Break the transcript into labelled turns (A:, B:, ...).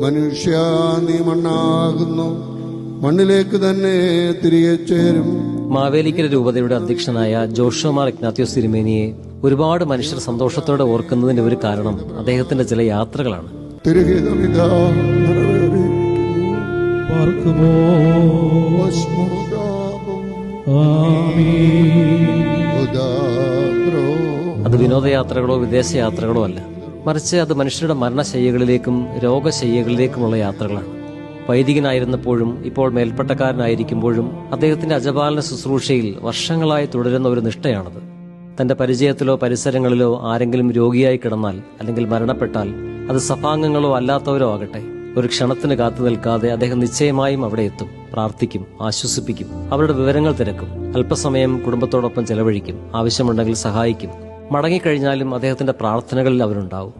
A: മനുഷ്യ നീ മണ്ണാകുന്നു. മണ്ണിലേക്ക് തന്നെ തിരികെ ചേരും.
B: മാവേലിക്കര രൂപതയുടെ അധ്യക്ഷനായ ജോഷോമാർ ഇഗ്നാത്യോസ് സിരിമേനിയെ ഒരുപാട് മനുഷ്യർ സന്തോഷത്തോടെ ഓർക്കുന്നതിന്റെ ഒരു കാരണം അദ്ദേഹത്തിന്റെ ചില യാത്രകളാണ്. അത് വിനോദയാത്രകളോ വിദേശയാത്രകളോ അല്ല. മറിച്ച് അത് മനുഷ്യരുടെ മരണശയ്യകളിലേക്കും രോഗശയ്യകളിലേക്കുമുള്ള യാത്രകളാണ്. വൈദികനായിരുന്നപ്പോഴും ഇപ്പോൾ മേൽപ്പട്ടക്കാരനായിരിക്കുമ്പോഴും അദ്ദേഹത്തിന്റെ അജപാലന ശുശ്രൂഷയിൽ വർഷങ്ങളായി തുടരുന്ന ഒരു നിഷ്ഠയാണത്. തന്റെ പരിചയത്തിലോ പരിസരങ്ങളിലോ ആരെങ്കിലും രോഗിയായി കിടന്നാൽ അല്ലെങ്കിൽ മരണപ്പെട്ടാൽ അത് സഭാംഗങ്ങളോ അല്ലാത്തവരോ ആകട്ടെ. ഒരു ക്ഷണത്തിന് കാത്തു നിൽക്കാതെ അദ്ദേഹം നിശ്ചയമായും അവിടെ എത്തും പ്രാർത്ഥിക്കും ആശ്വസിപ്പിക്കും അവരുടെ വിവരങ്ങൾ തിരക്കും അല്പസമയം കുടുംബത്തോടൊപ്പം ചെലവഴിക്കും ആവശ്യമുണ്ടെങ്കിൽ സഹായിക്കും മടങ്ങിക്കഴിഞ്ഞാലും അദ്ദേഹത്തിന്റെ പ്രാർത്ഥനകളിൽ അവരുണ്ടാവും.